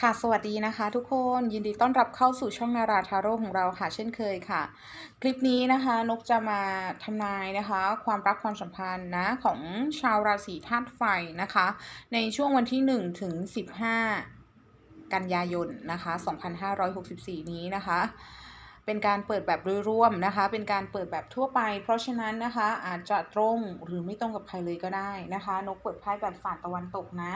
ค่ะสวัสดีนะคะ ทุกคนยินดีต้อนรับเข้าสู่ช่องนาราทาโร่ของเราค่ะเช่นเคยค่ะ คลิปนี้นะคะนกจะมาทำนายนะคะ ความรักความสัมพันธ์นะของชาวราศีธาตุไฟนะคะ ในช่วงวันที่1ถึง15 กันยายนนะคะ2564 นี้นะคะ เป็นการเปิดแบบโดยรวมนะคะ เป็นการเปิดแบบทั่วไป เพราะฉะนั้นนะคะอาจจะตรงหรือไม่ตรงกับใครเลยก็ได้นะคะ นกเปิดไพ่แบบฝ่าตะวันตกนะ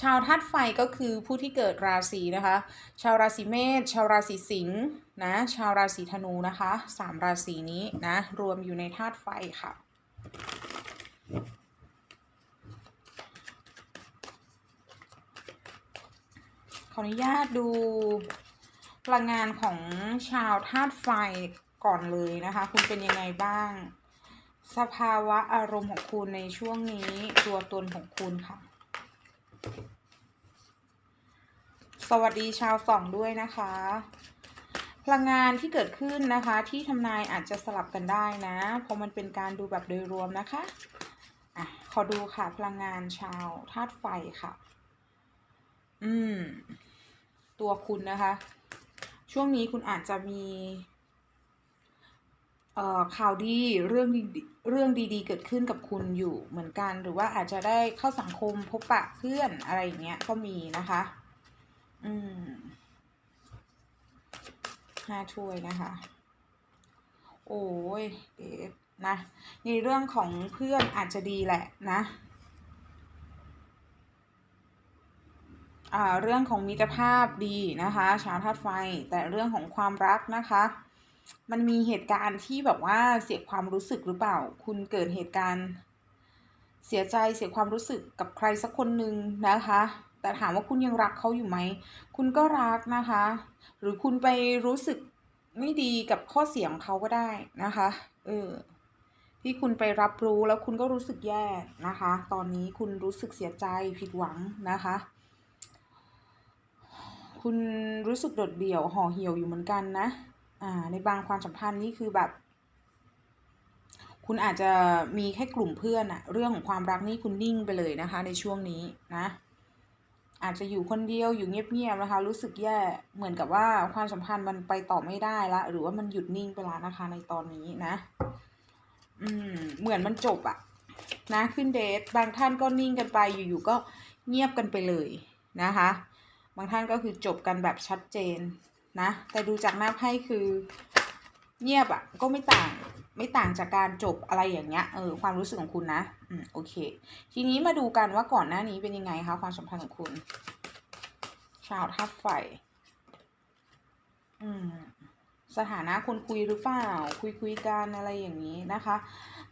ชาวธาตุไฟก็คือผู้ที่เกิดราศีนะคะ ชาวราศีเมษ ชาวราศีสิงห์นะ ชาวราศีธนูนะคะสามราศีนี้นะ รวมอยู่ในธาตุไฟค่ะ ขออนุญาตดูพลังงานของชาวธาตุไฟก่อนเลยนะคะ คุณเป็นยังไงบ้าง สภาวะอารมณ์ของคุณในช่วงนี้ ตัวตนของคุณค่ะ สวัสดีชาวส่องด้วยนะคะ พลังงานที่เกิดขึ้นนะคะ ที่ทำนายอาจจะสลับกันได้นะ เพราะมันเป็นการดูแบบโดยรวมนะคะอะขอดูค่ะพลังงานชาวธาตุไฟค่ะ อืม ตัวคุณนะคะ ช่วงนี้คุณอาจจะมี ข่าวดีเรื่องดีเรื่องดีๆ เกิดขึ้นกับคุณอยู่เหมือนกัน หรือว่าอาจจะได้เข้าสังคมพบปะเพื่อนอะไรอย่างเงี้ยก็มีนะคะ อืมห้าถ้วยนะคะ โอ้ยเดนะในเรื่องของเพื่อนอาจจะดีแหละนะอ่าเรื่องของมิตรภาพดีนะคะ ชาวธาตุไฟแต่เรื่องของความรักนะคะ มันมีเหตุการณ์ที่แบบว่าเสียความรู้สึกหรือเปล่า คุณเกิดเหตุการณ์เสียใจเสียความรู้สึกกับใครสักคนหนึ่งนะคะ แต่ถามว่าคุณยังรักเขาอยู่ไหม คุณก็รักนะคะ หรือคุณไปรู้สึกไม่ดีกับข้อเสียงเขาก็ได้นะคะ เออ ที่คุณไปรับรู้แล้วคุณก็รู้สึกแย่นะคะ ตอนนี้คุณรู้สึกเสียใจผิดหวังนะคะ คุณรู้สึกโดดเดี่ยวห่อเหี่ยวอยู่เหมือนกันนะ ในบางความสัมพันธ์นี่คือแบบ คุณอาจจะมีแค่กลุ่มเพื่อนอะเรื่องของความรักนี่คุณนิ่งไปเลยนะคะ ในช่วงนี้นะ อาจจะอยู่คนเดียวอยู่เงียบๆนะคะ รู้สึกแย่เหมือนกับว่าความสัมพันธ์มันไปต่อไม่ได้ละ หรือว่ามันหยุดนิ่งไปแล้วนะคะ ในตอนนี้นะ อืม เหมือนมันจบอะนะขึ้นเดทบางท่านก็นิ่งกันไปอยู่ๆก็เงียบกันไปเลยนะคะ บางท่านก็คือจบกันแบบชัดเจน นะแต่ดูจากหน้าไพ่คือเงียบอะก็ไม่ต่างไม่ต่างจากการจบอะไรอย่างเงี้ยเออความรู้สึกของคุณนะอืมโอเค ทีนี้มาดูกันว่าก่อนหน้านี้เป็นยังไงคะความสัมพันธ์ของคุณ ชาวธาตุไฟอืมสถานะคนคุยหรือเปล่า คุยคุยกันอะไรอย่างนี้นะคะ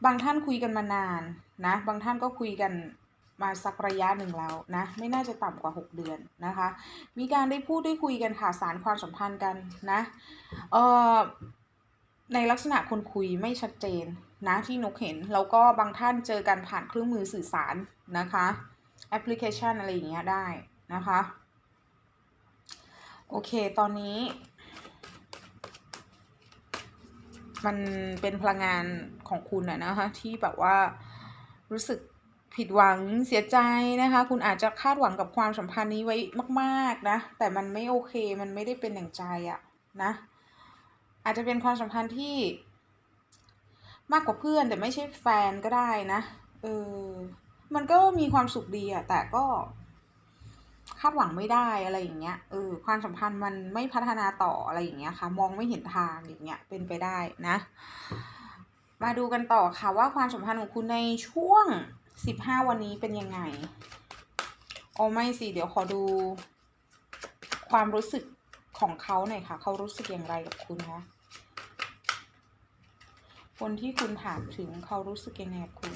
บางท่านคุยกันมานานนะ บางท่านก็คุยกัน มาสักระยะหนึ่งแล้วนะไม่น่าจะต่ำกว่า 6 เดือนนะคะ มีการได้พูดได้คุยกันค่ะสารความสัมพันธ์กันนะเอ่อในลักษณะคนคุยไม่ชัดเจนนะที่นกเห็น แล้วก็บางท่านเจอกันผ่านเครื่องมือสื่อสารนะคะแอปพลิเคชันอะไรอย่างเงี้ยได้นะคะโอเค ตอนนี้ มันเป็นพลังงานของคุณอะนะคะที่แบบว่ารู้สึก ผิดหวังเสียใจนะคะ คุณอาจจะคาดหวังกับความสัมพันธ์นี้ไว้มากๆนะ แต่มันไม่โอเคมันไม่ได้เป็นอย่างใจอะนะ อาจจะเป็นความสัมพันธ์ที่ มากกว่าเพื่อนแต่ไม่ใช่แฟนก็ได้นะเออมันก็มีความสุขดีอะแต่ก็ คาดหวังไม่ได้อะไรอย่างเงี้ยเออความสัมพันธ์มันไม่พัฒนาต่ออะไรอย่างเงี้ยค่ะ มองไม่เห็นทางอย่างเงี้ยเป็นไปได้นะ มาดูกันต่อค่ะว่าความสัมพันธ์ของคุณในช่วง 15วันนี้เป็นยังไงอ๋อไม่สิเดี๋ยวขอดู ความรู้สึกของเขาหน่อยค่ะ เขารู้สึกอย่างไรกับคุณคะคนที่คุณถามถึงเขารู้สึกยังไงกับคุณ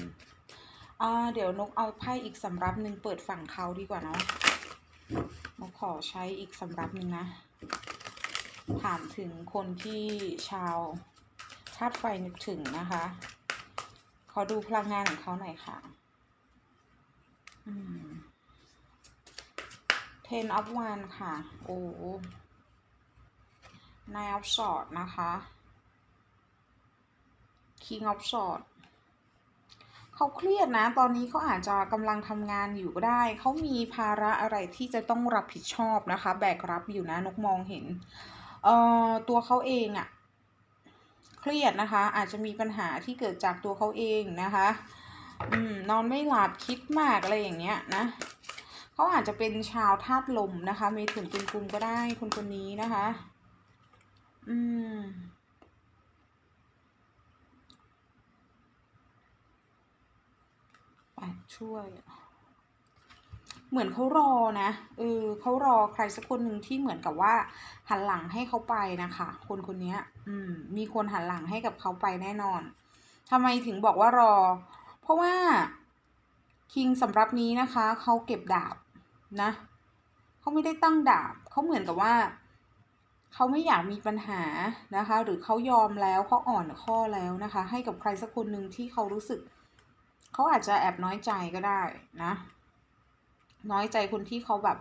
อ่าเดี๋ยวนกเอาไพ่อีกสำรับหนึ่งเปิดฝั่งเขาดีกว่าเนาะนกขอใช้อีกสำรับหนึ่งนะ ถามถึงคนที่ชาวธาตุไฟนึกถึงนะคะ ขอดูพลังงานของเขาหน่อยค่ะ อืม ten of one ค่ะ โอ้ nine of swords นะคะ king of swords เขเขาเครียดนะ ตอนนี้เขาอาจจะกำลังทำงานอยู่ก็ได้ เขามีภาระอะไรที่จะต้องรับผิดชอบนะคะ แบกรับอยู่นะนกมองเห็น เอ่อ ตัวเขาเองอะเครียดนะคะ อาจจะมีปัญหาที่เกิดจากตัวเขาเองนะคะ อืมนอนไม่หลับคิดมากอะไรอย่างเงี้ยนะเขาอาจจะเป็นชาวธาตุลมนะคะเมถุนตุลกุมก็ได้คนคนนี้นะคะ อืมแปช่วย เหมือนเขารอนะเออเขารอใครสักคนหนึ่งที่เหมือนกับว่า หันหลังให้เขาไปนะคะ คนคนนี้อืม มีคนหันหลังให้กับเขาไปแน่นอนทำไมถึงบอกว่ารอ เพราะว่าคิงสำรับนี้นะคะเขาเก็บดาบนะเขาไม่ได้ตั้งดาบเขาเหมือนกับว่าเขาไม่อยากมีปัญหานะคะ หรือเขายอมแล้วเขาอ่อนข้อแล้วนะคะ ให้กับใครสักคนหนึ่งที่เขารู้สึกเขาอาจจะแอบน้อยใจก็ได้นะ น้อยใจคนที่เขาแบบ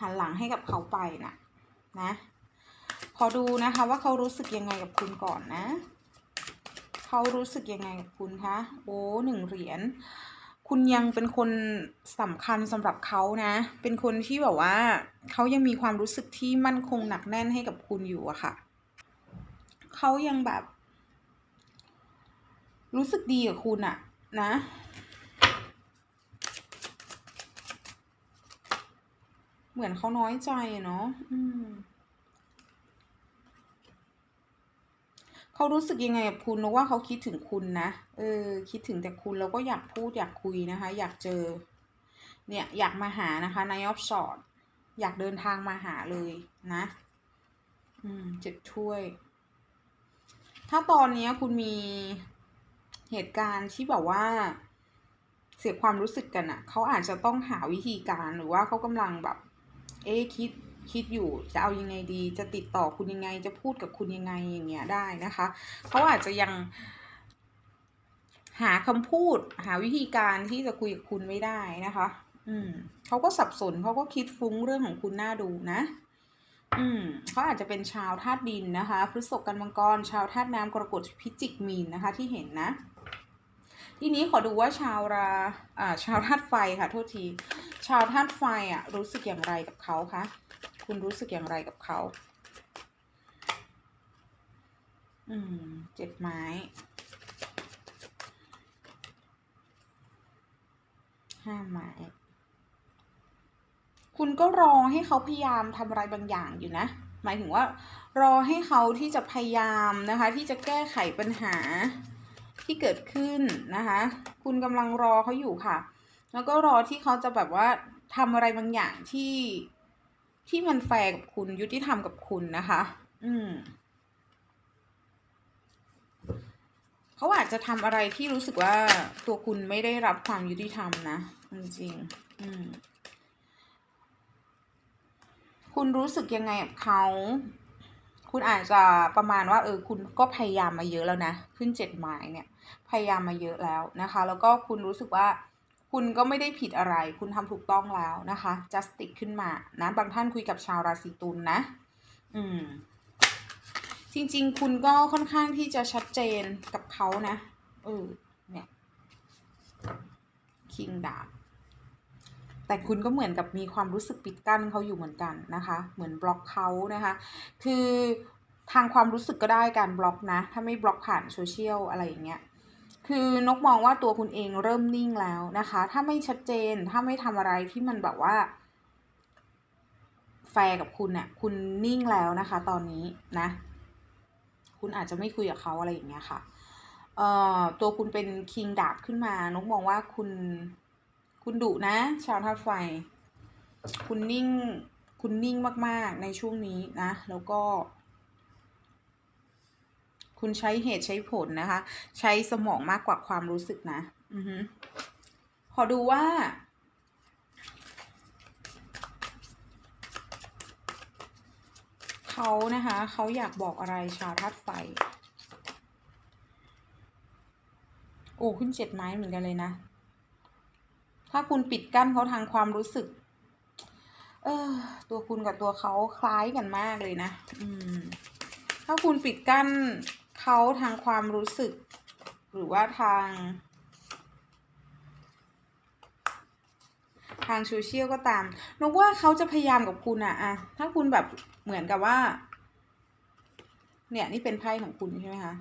หันหลังให้กับเขาไปนะนะขอดูนะคะว่าเขารู้สึกยังไงกับคุณก่อนนะ เขารู้สึกยังไงกับคุณคะโอ้หนึ่งเหรียญคุณยังเป็นคนสำคัญสำหรับเขานะ เป็นคนที่แบบว่าเขายังมีความรู้สึกที่มั่นคงหนักแน่นให้กับคุณอยู่อะค่ะเขายังแบบ รู้สึกดีกับคุณอะนะเหมือนเขาน้อยใจเนาะอืม เขารู้สึกยังไงกับคุณนะว่าเขาคิดถึงคุณนะเออ คิดถึงแต่คุณแล้วก็อยากพูดอยากคุยนะคะ อยากเจอ เนี่ยอยากมาหานะคะนายออฟชอตอยากเดินทางมาหาเลยนะ อืมเจ็ดถ้วย ถ้าตอนนี้คุณมีเหตุการณ์ที่แบบว่า เสียความรู้สึกกันอะ่ะเขาอาจจะต้องหาวิธีการหรือว่าเขากำลังแบบ เอ๊คิด คิดอยู่จะเอายังไงดี จะติดต่อคุณยังไง จะพูดกับคุณยังไงอย่างเงี้ยได้นะคะเขาอาจจะยังหาคำพูด หาวิธีการที่จะคุยกับคุณไม่ได้นะคะ อืมเขาก็สับสนเขาก็คิดฟุ้งเรื่องของคุณน่าดูนะ อืมเขาอาจจะเป็นชาวธาตุดินนะคะพฤษภกันมังกร ชาวธาตุน้ำกรกฎพิจิกมีนนะคะ ที่เห็นนะ ทีนี้ขอดูว่าชาวราอ่าชาวธาตุไฟค่ะโทษที ชาวธาตุไฟอะรู้สึกอย่างไรกับเขาคะ คุณรู้สึกอย่างไรกับเขา อืม เจ็ดไม้ ห้าไม้ คุณก็รอให้เขาพยายามทำอะไรบางอย่างอยู่นะ หมายถึงว่า รอให้เขาที่จะพยายามนะคะ ที่จะแก้ไขปัญหาที่เกิดขึ้นนะคะ คุณกำลังรอเขาอยู่ค่ะ แล้วก็รอที่เขาจะแบบว่าทำอะไรบางอย่างที่ ที่มันแฟร์กับคุณยุติธรรมกับคุณนะคะ อืมเขาอาจจะทำอะไรที่รู้สึกว่าตัวคุณไม่ได้รับความยุติธรรมนะจริงๆอืมคุณรู้สึกยังไงกับเขาคุณอาจจะประมาณว่าเออคุณก็พยายามมาเยอะแล้วนะ ขึ้นเจ็ดไม้เนี่ย พยายามมาเยอะแล้วนะคะ แล้วก็คุณรู้สึกว่า คุณก็ไม่ได้ผิดอะไร คุณทำถูกต้องแล้วนะคะ justice ขึ้นมานะบางท่านคุยกับชาวราศีตุลนนะ อืม จริงๆ คุณก็ค่อนข้างที่จะชัดเจนกับเขานะเออเนี่ยคิงดาบแต่คุณก็เหมือนกับมีความรู้สึกปิดกั้นเขาอยู่เหมือนกันนะคะ เหมือนบล็อกเขานะคะ คือทางความรู้สึกก็ได้การบล็อกนะ ถ้าไม่บล็อกผ่านโซเชียลอะไรอย่างเงี้ย คือนกมองว่าตัวคุณเองเริ่มนิ่งแล้วนะคะ ถ้าไม่ชัดเจนถ้าไม่ทำอะไรที่มันแบบว่า แฟร์กับคุณเนี่ยคุณนิ่งแล้วนะคะ ตอนนี้นะ คุณอาจจะไม่คุยกับเขาอะไรอย่างเงี้ยค่ะเอ่อตัวคุณเป็นคิงดาบขึ้นมา นกมองว่าคุณคุณดุนะ ชาวธาตุไฟ คุณนิ่งคุณนิ่งมาก ๆ ในช่วงนี้นะ แล้วก็ คุณใช้เหตุใช้ผลนะคะ ใช้สมองมากกว่าความรู้สึกนะ อือฮึขอดูว่า เขานะคะ เขาอยากบอกอะไรชาวธาตุไฟ โอ้ ขึ้นเจ็ดไม้เหมือนกันเลยนะ ถ้าคุณปิดกั้นเขาทางความรู้สึก เออ ตัวคุณกับตัวเขาคล้ายกันมากเลยนะ อืมถ้าคุณปิดกั้น เขาทางความรู้สึก หรือว่าทาง ทางโซเชียลก็ตามนกว่าเขาจะพยายามกับคุณอะอะถ้าคุณแบบเหมือนกับว่า เนี่ยนี่เป็นไพ่ของคุณใช่ไหมคะ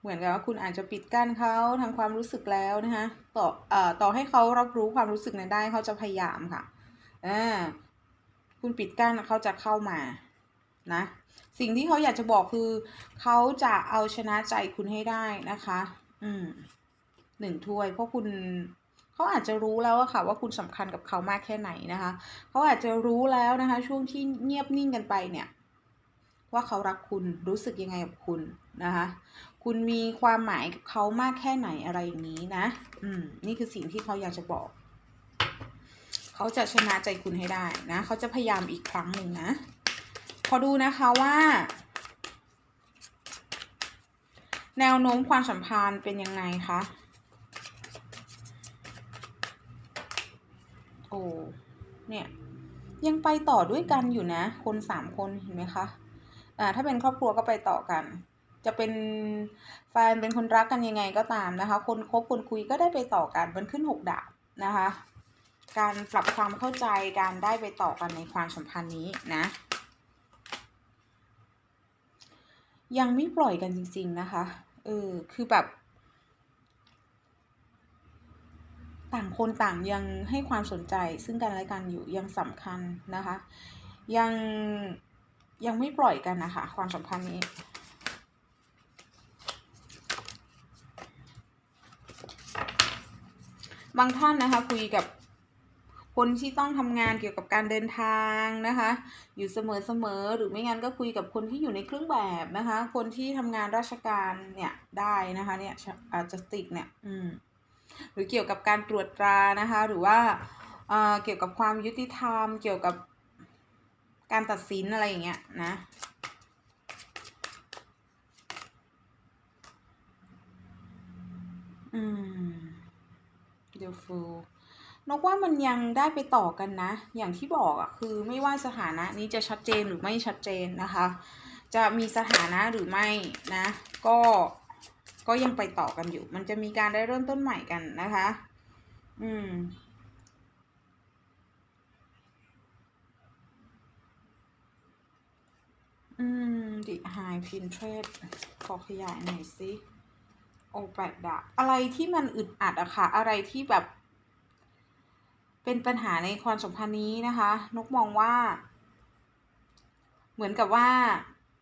เหมือนกับว่าคุณอาจจะปิดกั้นเขาทางความรู้สึกแล้วนะคะต่ออต่อให้เขารับรู้ความรู้สึกนั้นได้เขาจะพยายามค่ะอคุณปิดกั้นเขาจะเข้ามา นะ สิ่งที่เขาอยากจะบอกคือเขาจะเอาชนะใจคุณให้ได้นะคะ อืมหนึ่งถ้วย เพราะคุณเขาอาจจะรู้แล้วอะค่ะ ว่าคุณสำคัญกับเขามากแค่ไหนนะคะเขาอาจจะรู้แล้วนะคะ ช่วงที่เงียบนิ่งกันไปเนี่ย ว่าเขารักคุณรู้สึกยังไงกับคุณนะคะ คุณมีความหมายกับเขามากแค่ไหนอะไรอย่างนี้นะ อืม นี่คือสิ่งที่เขาอยากจะบอก เขาจะชนะใจคุณให้ได้นะเขาจะพยายามอีกครั้งหนึ่งนะ ขอดูนะคะว่า แนวโน้มความสัมพันธ์เป็นยังไงคะโอ้เนี่ยยังไปต่อด้วยกันอยู่นะ คนสามคนเห็นไหมคะอ่าถ้าเป็นครอบครัวก็ไปต่อกัน จะเป็นแฟนเป็นคนรักกันยังไงก็ตามนะคะ คนคบคนคุยก็ได้ไปต่อกันมันขึ้นหกดาบนะคะ การปรับความเข้าใจการได้ไปต่อกันในความสัมพันธ์นี้นะ ยังไม่ปล่อยกันจริง ๆ นะคะ เออ คือแบบ ต่างคนต่างยังให้ความสนใจซึ่งกันและกันอยู่ยังสำคัญนะคะ ยังยังไม่ปล่อยกันนะคะ ความสัมพันธ์นี้บางท่านนะคะคุยกับ คนที่ต้องทำงานเกี่ยวกับการเดินทางนะคะ อยู่เสมอๆหรือไม่งั้นก็คุยกับคนที่อยู่ในเครื่องแบบนะคะ คนที่ทำงานราชการเนี่ยได้นะคะเนี่ยอาจจะติดเนี่ยอืมหรือเกี่ยวกับการตรวจตรานะคะ หรือว่าเกี่ยวกับความยุติธรรม เกี่ยวกับการตัดสินอะไรอย่างเงี้ยนะอืมเดี๋ยวฟู นกว่ามันยังได้ไปต่อกันนะ อย่างที่บอกอะคือไม่ว่าสถานะนี้จะชัดเจนหรือไม่ชัดเจนนะคะ จะมีสถานะหรือไม่นะ ก็ก็ยังไปต่อกันอยู่ มันจะมีการได้เริ่มต้นใหม่กันนะคะ อืมอืมดิไฮพินเทรดขอขยายหน่อยสิโอแปดดาอะไรที่มันอึดอัดอะค่ะ อะไรที่แบบ เป็นปัญหาในความสัมพันธ์นี้นะคะ นกมองว่า เหมือนกับว่า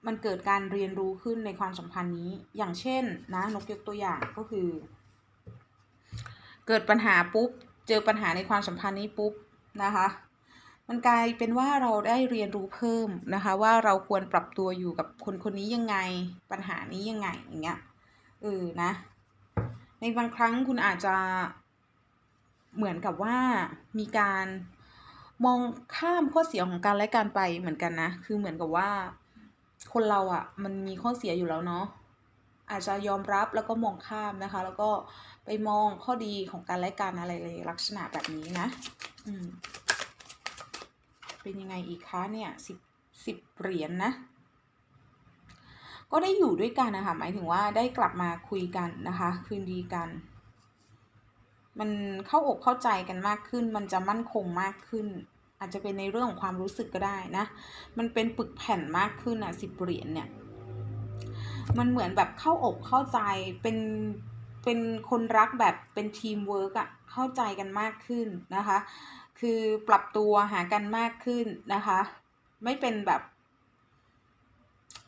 มันเกิดการเรียนรู้ขึ้นในความสัมพันธ์นี้ อย่างเช่นนะนกยกตัวอย่างก็คือ เกิดปัญหาปุ๊บ เจอปัญหาในความสัมพันธ์นี้ปุ๊บนะคะ มันกลายเป็นว่าเราได้เรียนรู้เพิ่มนะคะ ว่าเราควรปรับตัวอยู่กับคนคนนี้ยังไง ปัญหานี้ยังไงอย่างเงี้ยเออนะ ในบางครั้งคุณอาจจะ เหมือนกับว่ามีการมองข้ามข้อเสียของการและการไปเหมือนกันนะ คือเหมือนกับว่าคนเราอะ่ะ มันมีข้อเสียอยู่แล้วเนาะอาจจะยอมรับแล้วก็มองข้ามนะคะ แล้วก็ไปมองข้อดีของการและการอะไรเลยลักษณะแบบนี้นะ อืม เป็นยังไงอีกคะเนี่ยสิบสิบเหรียญนนะก็ได้อยู่ด้วยกันนะคะหมายถึงว่าได้กลับมาคุยกันนะคะ คืนดีกัน มันเข้าอกเข้าใจกันมากขึ้น มันจะมั่นคงมากขึ้น อาจจะเป็นในเรื่องของความรู้สึกก็ได้นะ มันเป็นปึกแผ่นมากขึ้นอะสิบเหรียญเนี่ย มันเหมือนแบบเข้าอกเข้าใจเป็นเป็นคนรักแบบเป็นทีมเวิร์กอะเข้าใจกันมากขึ้นนะคะ คือปรับตัวหากันมากขึ้นนะคะ ไม่เป็นแบบ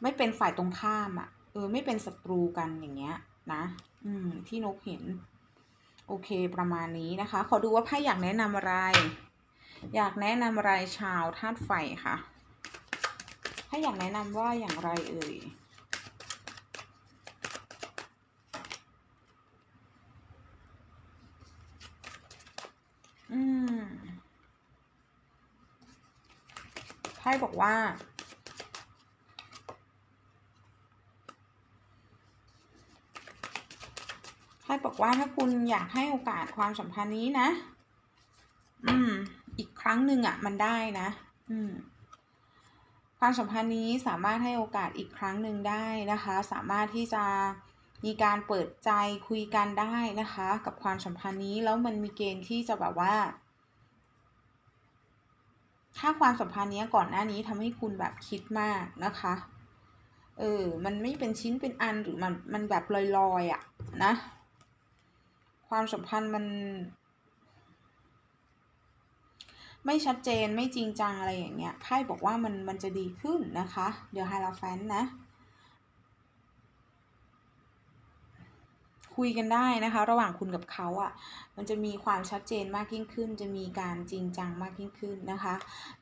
ไม่เป็นฝ่ายตรงข้ามอะเออไม่เป็นศัตรูกันอย่างเงี้ยนะ อืมที่นกเห็น โอเคประมาณนี้นะคะ ขอดูว่าไพ่อยากแนะนำอะไร อยากแนะนำอะไรชาวธาตุไฟค่ะไพ่อยากแนะนำว่าอย่างไรเอ่ยอืมไพ่บอกว่า พ่บอกว่าถ้าคุณอยากให้โอกาสความสัมพันธ์นี้นะ อืม อีกครั้งหนึ่งอะ่ะ มันได้นะ อืม ความสัมพันธ์นี้สามารถให้โอกาสอีกครั้งหนึ่งได้นะคะ สามารถที่จะมีการเปิดใจคุยกันได้นะคะ กับความสัมพันธ์นี้แล้วมันมีเกณฑ์ที่จะแบบว่า ถ้าความสัมพันธ์นี้ก่อนหน้านี้ทำให้คุณแบบคิดมากนะคะ เออ มันไม่เป็นชิ้นเป็นอันหรือมันมันแบบลอยๆอะ่ะนะ ความสัมพันธ์มัน ไม่ชัดเจนไม่จริงจังอะไรอย่างเงี้ยไพ่บอกว่ามันมันจะดีขึ้นนะคะ เดี๋ยวไฮราแฟนนะ คุยกันได้นะคะ ระหว่างคุณกับเขาอะ่ะ มันจะมีความชัดเจนมากยิ่งขึ้น จะมีการจริงจังมากยิ่งขึ้นนะคะ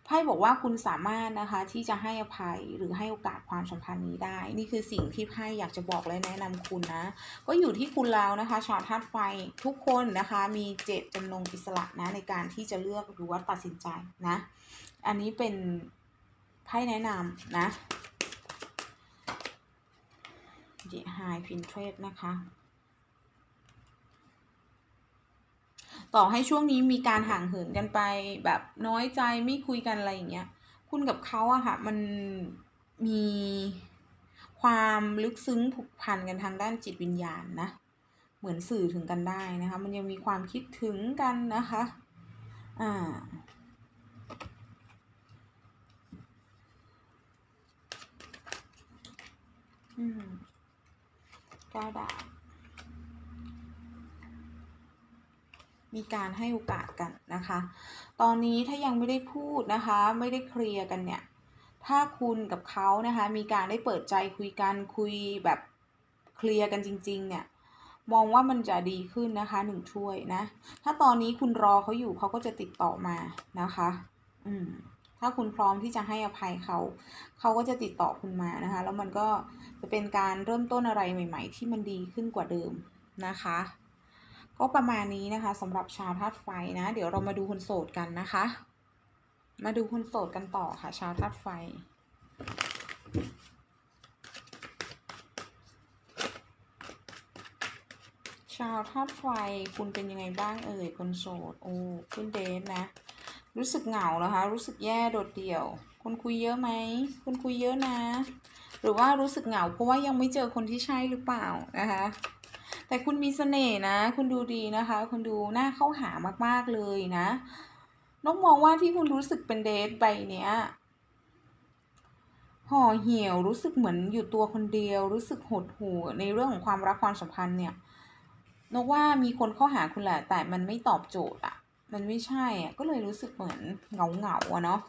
ไพ่บอกว่าคุณสามารถนะคะที่จะให้อภัยหรือให้โอกาสความสัมพันธ์นี้ได้ นี่คือสิ่งที่ไพ่อยากจะบอกและแนะนำคุณนะ ก็อยู่ที่คุณแล้วนะคะชาวธาตุไฟทุกคนนะคะมีเจตจำนงอิสระนะในการที่จะเลือกหรือว่าตัดสินใจนะ อันนี้เป็นไพ่แนะนำนะเดไฮพินเทรดนะคะ ต่อให้ช่วงนี้มีการห่างเหินกันไป แบบน้อยใจไม่คุยกันอะไรอย่างเงี้ย คุณกับเขาอะค่ะ มันมีความลึกซึ้งผูกพันกันทางด้านจิตวิญญาณนะ เหมือนสื่อถึงกันได้นะคะ มันยังมีความคิดถึงกันนะคะ อ่าอืมก้าวดาบ มีการให้โอกาสกันนะคะ ตอนนี้ถ้ายังไม่ได้พูดนะคะ ไม่ได้เคลียร์กันเนี่ย ถ้าคุณกับเขานะคะ มีการได้เปิดใจคุยกันคุยแบบเคลียร์กันจริง ๆ เนี่ย มองว่ามันจะดีขึ้นนะคะหนึ่งถ้วยนะ ถ้าตอนนี้คุณรอเขาอยู่เขาก็จะติดต่อมานะคะ อืมถ้าคุณพร้อมที่จะให้อภัยเขา เขาก็จะติดต่อคุณมานะคะ แล้วมันก็จะเป็นการเริ่มต้นอะไรใหม่ ๆ ที่มันดีขึ้นกว่าเดิมนะคะ ก็ประมาณนี้นะคะสำหรับชาวธาตุไฟนะ เดี๋ยวเรามาดูคนโสดกันนะคะ มาดูคนโสดกันต่อค่ะ ชาวธาตุไฟ ชาวธาตุไฟคุณเป็นยังไงบ้างเอ่ยคนโสดโอ้ขึ้นเดทนะ รู้สึกเหงาเหรอคะรู้สึกแย่โดดเดี่ยว คนคุยเยอะไหมคนคุยเยอะนะ หรือว่ารู้สึกเหงาเพราะว่ายังไม่เจอคนที่ใช่หรือเปล่านะคะ แต่คุณมีเสน่ห์นะ คุณดูดีนะคะ คุณดูน่าเข้าหามากๆเลยนะน้องมองว่าที่คุณรู้สึกเป็นเดทใบเนี้ยห่อเหี่ยวรู้สึกเหมือนอยู่ตัวคนเดียว รู้สึกหดหู่ในเรื่องของความรักความสัมพันธ์เนี่ยนกว่ามีคนเข้าหาคุณแหละแต่มันไม่ตอบโจทย์อะมันไม่ใช่อะก็เลยรู้สึกเหมือนเหงาเหงาอะเนาะ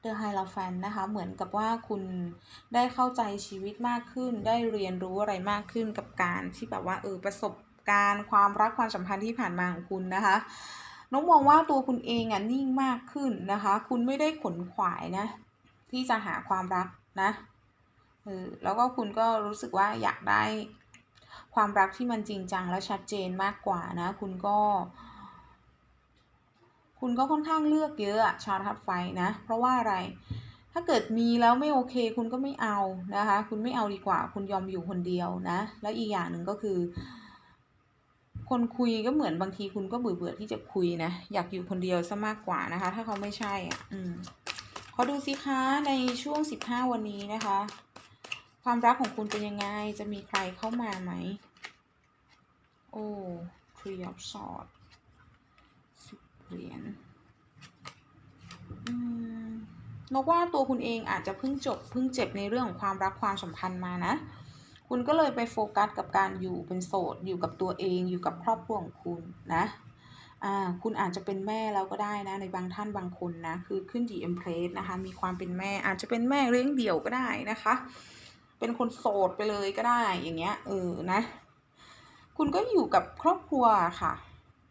เดอะไฮลาแฟนนะคะเหมือนกับว่าคุณได้เข้าใจชีวิตมากขึ้น ได้เรียนรู้อะไรมากขึ้นกับการที่แบบว่าเออประสบการณ์ความรักความสัมพันธ์ที่ผ่านมาของคุณนะคะน้องมองว่าตัวคุณเองอะนิ่งมากขึ้นนะคะ คุณไม่ได้ขนขวายนะ ที่จะหาความรักนะเออแล้วก็คุณก็รู้สึกว่าอยากได้ความรักที่มันจริงจังและชัดเจนมากกว่านะ คุณก็ คุณก็ค่อนข้างเลือกเยอะอะชาวทัดไฟนะ เพราะว่าอะไร ถ้าเกิดมีแล้วไม่โอเค คุณก็ไม่เอานะคะ คุณไม่เอาดีกว่า คุณยอมอยู่คนเดียวนะ แล้วอีกอย่างหนึ่งก็คือ คนคุยก็เหมือนบางทีคุณก็เบื่อเบื่อที่จะคุยนะ อยากอยู่คนเดียวซะมากกว่านะคะ ถ้าเขาไม่ใช่อะ อืมขอดูสิคะในช่วงสิบห้าวันนี้นะคะ ความรักของคุณเป็นยังไง จะมีใครเข้ามาไหม โอ้ Three of Swords สิบ เหรียญนกว่าตัวคุณเองอาจจะเพิ่งจบเพิ่งเจ็บในเรื่องของความรักความสัมพันธ์มานะ คุณก็เลยไปโฟกัสกับการอยู่เป็นโสด อยู่กับตัวเองอยู่กับครอบครัวของคุณนะอ่าคุณอาจจะเป็นแม่แล้วก็ได้นะ ในบางท่านบางคนนะ คือขึ้นดีเอ็มเพลสนะคะ มีความเป็นแม่อาจจะเป็นแม่เลี้ยงเดี่ยวก็ได้นะคะ เป็นคนโสดไปเลยก็ได้อย่างเงี้ยเออนะ คุณก็อยู่กับครอบครัวค่ะ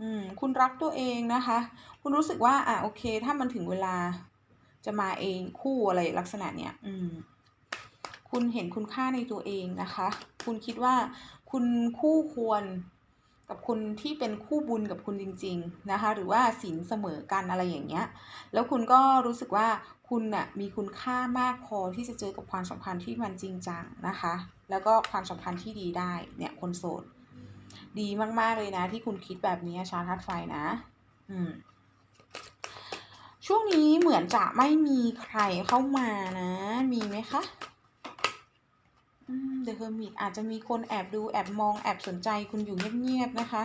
อืมคุณรักตัวเองนะคะ คุณรู้สึกว่า อะโอเค ถ้ามันถึงเวลาจะมาเองคู่อะไรลักษณะเนี้ยอืม คุณเห็นคุณค่าในตัวเองนะคะ คุณคิดว่าคุณคู่ควรกับคนที่เป็นคู่บุญกับคุณจริง ๆนะคะ หรือว่าศีลเสมอกันอะไรอย่างเงี้ย แล้วคุณก็รู้สึกว่าคุณน่ะมีคุณค่ามากพอที่จะเจอกับความสัมพันธ์ที่มันจริงจังนะคะ แล้วก็ความสัมพันธ์ที่ดีได้เนี่ยคนโสด ดีมาก ๆ เลยนะ ที่คุณคิดแบบนี้ชาวธาตุไฟนะ อืม ช่วงนี้เหมือนจะไม่มีใครเข้ามานะ มีไหมคะอืม The Hermit อาจจะมีคนแอบดูแอบมองแอบสนใจคุณอยู่เงียบ ๆ นะคะ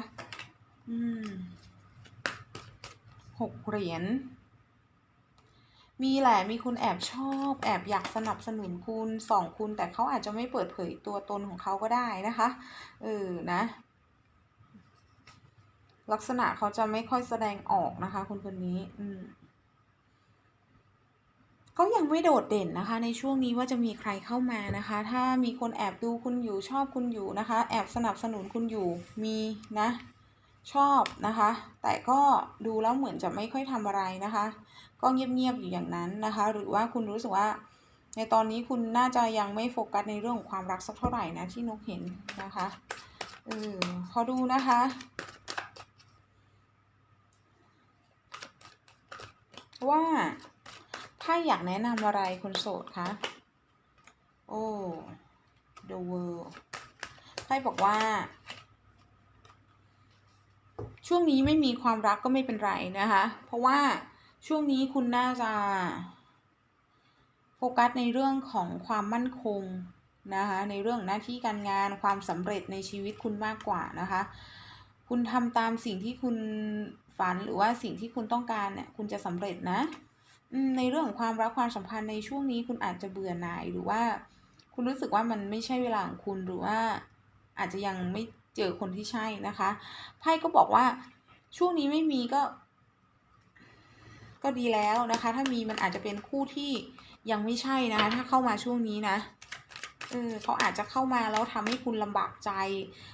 อืมหกเหรียญมีแหละมีคุณแอบชอบ แอบอยากสนับสนุนคุณสองคุณ แต่เขาอาจจะไม่เปิดเผยตัวตนของเขาก็ได้นะคะ เออนะ ลักษณะเขาจะไม่ค่อยแสดงออกนะคะ คนคนนี้ อืมก็ยังไม่โดดเด่นนะคะ ในช่วงนี้ว่าจะมีใครเข้ามานะคะ ถ้ามีคนแอบดูคุณอยู่ชอบคุณอยู่นะคะ แอบสนับสนุนคุณอยู่มีนะ ชอบนะคะ แต่ก็ดูแล้วเหมือนจะไม่ค่อยทำอะไรนะคะ ก็เงียบๆอยู่อย่างนั้นนะคะ หรือว่าคุณรู้สึกว่า ในตอนนี้คุณน่าจะยังไม่โฟกัสในเรื่องของความรักสักเท่าไหร่นะที่นกเห็นนะคะเออพอดูนะคะ ว่าถ้าอยากแนะนำอะไรคนโสดคะโอ้ The World ไพ่บอกว่า ช่วงนี้ไม่มีความรักก็ไม่เป็นไรนะคะ เพราะว่าช่วงนี้คุณน่าจะ โฟกัสในเรื่องของความมั่นคงนะคะในเรื่องหน้าที่การงานความสำเร็จในชีวิตคุณมากกว่านะคะ คุณทำตามสิ่งที่คุณ ฝันหรือว่าสิ่งที่คุณต้องการเนี่ยคุณจะสำเร็จนะในเรื่องของความรักความสัมพันธ์ในช่วงนี้คุณอาจจะเบื่อหน่ายหรือว่า คุณรู้สึกว่ามันไม่ใช่เวลาของคุณหรือว่า อาจจะยังไม่เจอคนที่ใช่นะคะไพ่ก็บอกว่าช่วงนี้ไม่มีก็ ก็ดีแล้วนะคะ ถ้ามีมันอาจจะเป็นคู่ที่ยังไม่ใช่นะคะ ถ้าเข้ามาช่วงนี้นะเออเขาอาจจะเข้ามาแล้วทำให้คุณลำบากใจ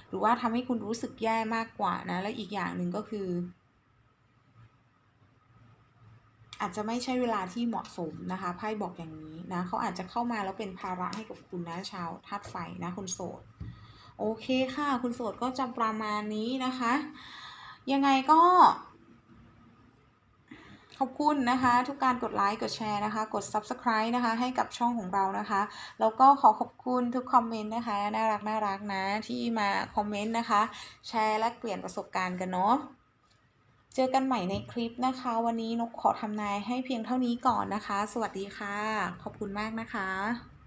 หรือว่าทำให้คุณรู้สึกแย่มากกว่านะ และอีกอย่างหนึ่งก็คือ อาจจะไม่ใช่เวลาที่เหมาะสมนะคะไพ่บอกอย่างนี้นะเขาอาจจะเข้ามาแล้วเป็นภาระให้กับคุณนะชาวธาตุไฟนะคนโสด โอเคค่ะ คุณโสดก็จะประมาณนี้นะคะ ยังไงก็ ขอบคุณนะคะ ทุกการกดไลค์กดแชร์นะคะ กด Subscribe นะคะ ให้กับช่องของเรานะคะ แล้วก็ขอขอบคุณทุกคอมเมนต์นะคะ น่ารักน่ารักนะที่มาคอมเมนต์นะคะ แชร์และเปลี่ยนประสบการณ์กันเนาะ จอกันใหม่ในคลิปนะคะ วันนี้นกขอทำนายให้เพียงเท่านี้ก่อนนะคะ สวัสดีค่ะ ขอบคุณมากนะคะ